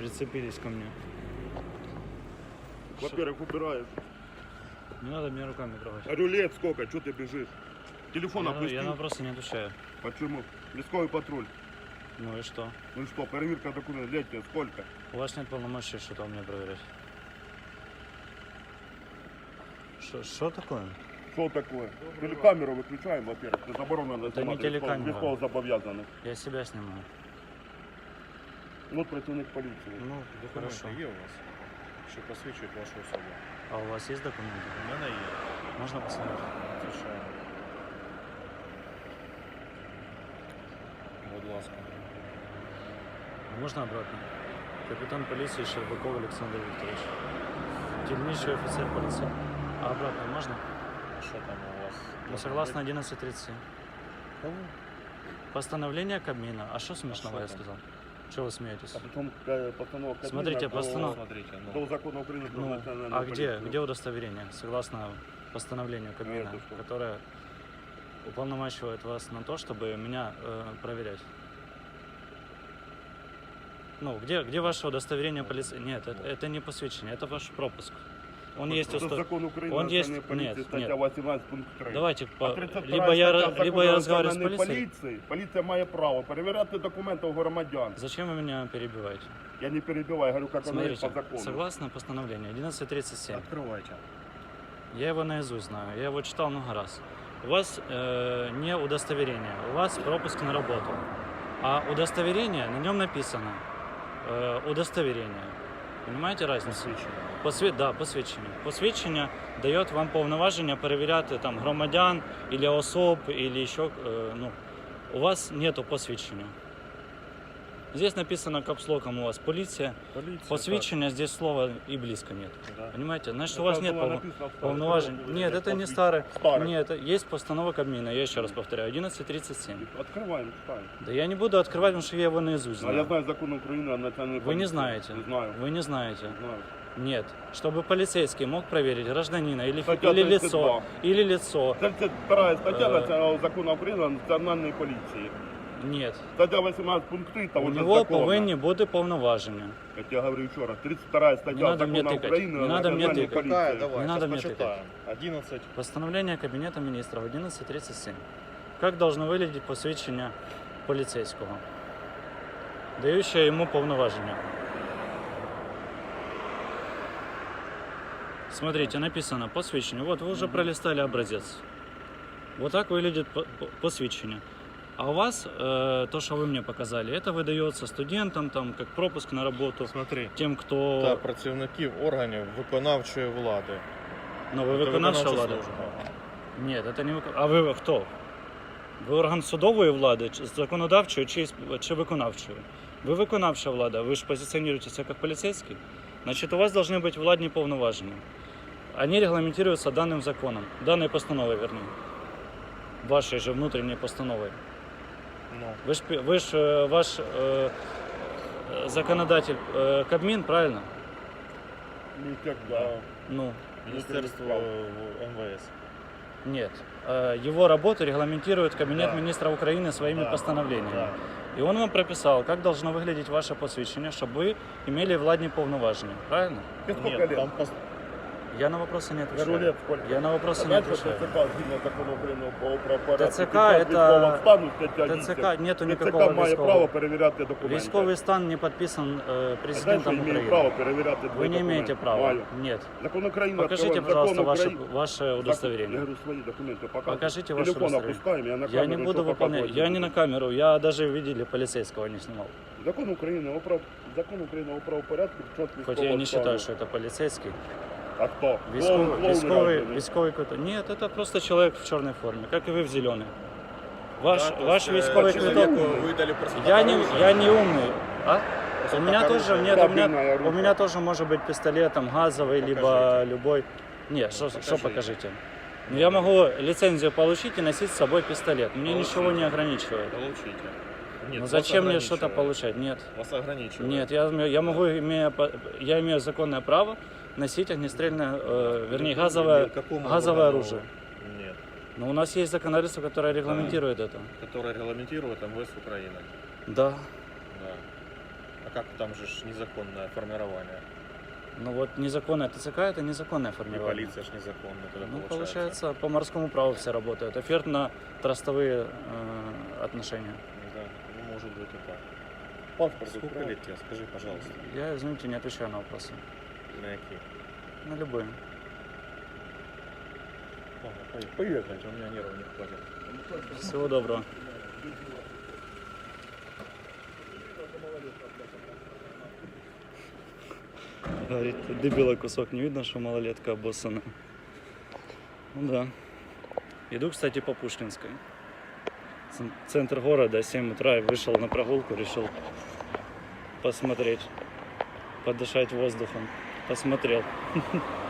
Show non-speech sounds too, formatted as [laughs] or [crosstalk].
Прицепились ко мне. Во-первых, убираешь. Не надо меня руками трогать. А рулет сколько? Что ты бежишь? Телефон Я, опустил. я на вопросы не отвечаю. Почему? Рисковый патруль. Ну и что? Ну и что, проверка документов, летняя, сколько? У вас нет полномочий что-то у меня проверять. Что- такое? Что такое? Телекамеру выключаем, во-первых. Это заборона на Это не телекамера. Військово зобов'язаний. Я себя снимаю. Вот працівник поліції. Ну, Документи хорошо. є у вас, що посвідчують вашу особу? А у вас есть документы? У мене є. Можно посмотреть? Звичайно. Будь ласка. Можно обратно? Капитан полиции Щербаков Александр Викторович. Дільничий офицер полиции. А обратно можно? Що там у вас? Ну, согласно 11.37. Постановление Кабмина. А что смешного что я там? сказал? Чего вы смеетесь? А потом э, постанова Кабмина Смотрите, до- постанова- Смотрите, До ну. закону України про Ну, національну а где, поліцію. где удостоверение? Согласно постановлению Кабмина, это что? которое уполномачивает вас на то, чтобы меня э, проверять. Ну, где, где ваше удостоверение полиции? Нет, это, это не посвящение, это ваш пропуск. Он есть у Це сто- закон України Он он есть- національної поліції, нет, стаття нет. 18 пункт 3. Давайте, по- А 32 либо я, стаття ра- либо Закону я разговариваю с національної полицией. поліції. Поліція має право перевіряти документи у громадян. Зачем вы меня перебиваете? Я не перебиваю, говорю, как оно есть по Смотрите, закону. согласно постановлению 1137, Открывайте. я его наизусть знаю, я его читал много раз. У вас э, не удостоверение, у вас пропуск на работу. А удостоверение, на нем написано э, удостоверение. Понимаете разницу? Посвідчення. Посві... Да, посвідчення. Посвідчення дає вам повноваження перевіряти там громадян, или особ, или ще, е, ну, у вас нету посвідчення. Здесь написано капслоком у вас полиция. Поліція. Посвідчення здесь слова и близко нет. так, да. Понимаете? Значит, у Это вас нет было полно- написано в старом полноважень. законе, Нет, это это не посвідчення. старый. Старый. Нет, это есть постанова Кабмина, я еще раз повторяю, 11.37. Открываем, читаем. Да я не буду открывать, потому что я его наизусть А я знаю. знаю закон Украины о национальной Вы полиции. не знаете. Не знаю. Вы не знаете. Не знаю. Нет. Чтобы полицейский мог проверить гражданина или, Статья или 32. лицо, или лицо. 32 статья Э. национального закона Украины о национальной полиции. Нет. Стаття 18 пункт 3 того У же него закона. повинні бути повноваження. Я тебе говорю еще раз. 32 статья Не надо мне закона тыкать. Украины Не о надо мне национальной тыкать. полиции. Какая? Давай, Не надо сейчас мне почитаем. 11. Постановление Кабинета министров 11.37. Как должно выглядеть посвідчення поліцейського, дающее ему повноваження. Смотрите, написано посвящение. Вот вы уже пролистали образец. Вот так выглядит по- по- посвящение. А у вас э, то, что вы мне показали, это выдается студентам, там, как пропуск на работу, Смотри. тем, кто... Та працівників органів виконавчої влади. Ну, ви Це виконавча виконавча влада? служба. Ні, це не виконавча. А ви хто? Ви орган судової влади, чи законодавчої чи, чи виконавчої? Ви виконавча влада, ви ж позиціонуєтеся як поліцейський. Значить, у вас должны бути владні повноваження. Они регламентируются данным законом, данной постановой, вернее. Вашей же внутренней постановой. Ну, Вы ж, пи- вы ж э, ваш э, э, законодатель э, Кабмин, правильно? Никогда. Ну, Міністерство справ. е, МВС. нет. Э, Его работу регламентирует Кабинет Да. министра Украины своими Да. постановлениями. Да. И он вам прописал, как должно выглядеть ваше посвящение, чтобы вы имели владні повноваження. Правильно? Тебе сколько Нет, лет? там пос- Я на вопросы не Говорю, отвечаю. лет сколько? Я на вопросы не Знаешь, что отвечаю. ТЦК згідно закону України про правопорядок, ТЦК під час это- військового стану, стаття ТЦК 8, нету ТЦК никакого має право військового. перевіряти документи. Військовий стан не подписан э, А знаєш, що президентом я маю Украины. право перевіряти Вы твої не имеете документи? права. Маю. Нет. Закон України Покажите, відкриваємо. пожалуйста, Закон ваше, України- ваше Я удостоверение. говорю, свої документи показуй. Покажите ваше Телефон удостоверение. опускаем, я на Я камеру не буду нічого выполнять. показувати Я не не на буду. камеру, я даже видели полицейского не снимал. Закон України о прав... Закон України о правопорядку під час Хоть військового я не стану. считаю, что это полицейский. А хто? Військовый, Клоун- клоун військовый, разве? військовый какой-то. Нет, это просто человек в черной форме, как и вы в зеленой. Ваш, Да, то ваш есть, э, військовый человеку квиток. выдали просто Я не, оружие. я не умный. А? У меня так тоже, оружие. нет, у меня, Табельное оружие. у меня тоже может быть пистолет там газовый, либо Покажите. любой. Нет, что что Покажите. покажите? Ну, я могу лицензию получить и носить с собой пистолет. Мне Получите. ничего не ограничивает. Получите. Нет, Ну вас зачем мне что-то ограничивает. получать? Нет. Вас ограничивает. Нет, я, я могу, имея, по- я имею законное право носить огнестрельное, э, вернее, газовое, газовое оружие. Нет. Но у нас есть законодательство, которое регламентирует это. Которое регламентирует МВС Украины. Да. Да. А как там же ж незаконное формирование? Ну вот незаконное ТЦК это незаконное И формирование. полиция ж незаконная тогда Ну, получается. получается, по морскому праву все работают. Офертно-трастовые э, отношения. Не знаю, ну, может быть и так. Паспорт Сколько лет тебе, скажи, пожалуйста, Я, извините, не отвечаю на вопросы. На какие? На любые. Ладно, поехали. Поехали. У меня нервов не хватит. Всего доброго. Говорит, дебила кусок, не видно, что малолетка обоссана. Ну да. Иду, кстати, по Пушкинской. Центр города, 7 утра, вышел на прогулку, решил посмотреть, подышать воздухом. Посмотрел. [laughs]